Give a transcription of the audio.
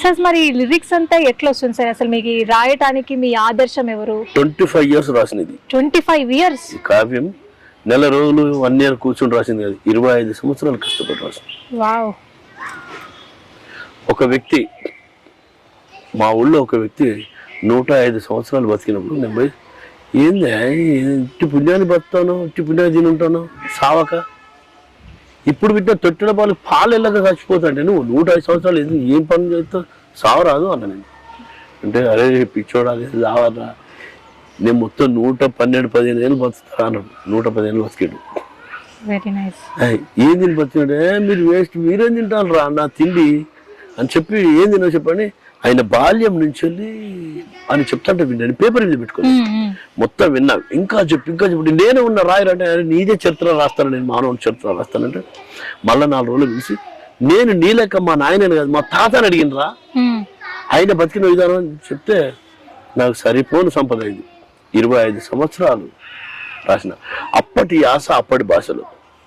Sir మరి lyrics అంతా ఎట్లా వస్తుంది సార్ అసలు మీకు రాయటానికి మీ ఆదర్శం ఎవరు? ట్వంటీ ఫైవ్ ఇయర్స్ రాసినది ట్వంటీ ఫైవ్ ఇయర్స్ కావ్యం నెల రోజులు వన్ ఇయర్ కూర్చొని రాసింది కాదు ఇరవై ఐదు సంవత్సరాలు కష్టపడి రాసింది. వావ్ ఒక వ్యక్తి మా ఊళ్ళో ఒక వ్యక్తి నూట ఐదు సంవత్సరాలు బతికినప్పుడు నేను పోయి ఏంది ఇట్టి పుణ్యాన్ని బతుకుతాను ఇట్టి పుణ్యాన్ని తిని ఉంటాను సావక? ఇప్పుడు బిడ్డ తొట్టిన పాలు పాలు ఎల్లగా చచ్చిపోతాంటే నువ్వు నూట ఐదు సంవత్సరాలు ఏం పని చేస్తావు సావరాదు అన్న నేను. అంటే అరే పిచ్చోడా సావరా. నేను మొత్తం నూట పన్నెండు పదిహేను ఏళ్ళు బతుకుతా అన్నాడు. నూట పదిహేను బతికాడు. వెరీ నైస్ ఏయ్, ఏం తిని బతికినాడు? ఏ మీరు వేస్ట్ మీరేం తింటాను రా? నా తిండి అని చెప్పి ఏం తినో చెప్పండి ఆయన బాల్యం నుంచి వెళ్ళి అని చెప్తాంటే విన్నాను. పేపర్ మీద పెట్టుకుని మొత్తం విన్నా. ఇంకా చెప్పు ఇంకా చెప్పు. నేనే ఉన్న రాయరంటే "అరే, నీదే చరిత్ర రాస్తాను నేను మానవుని చరిత్ర రాస్తానంటే మళ్ళా నాలుగు రోజులు పిలిచి నేను నీ లెక్క మా నాయనని కాదు మా తాతని అడిగినరా ఆయన బతికిన విధానం అని చెప్తే నాకు సరిపోను సంపద ఇది. ఇరవై ఐదు సంవత్సరాలు రాసిన. అప్పటి యాస అప్పటి భాషలో.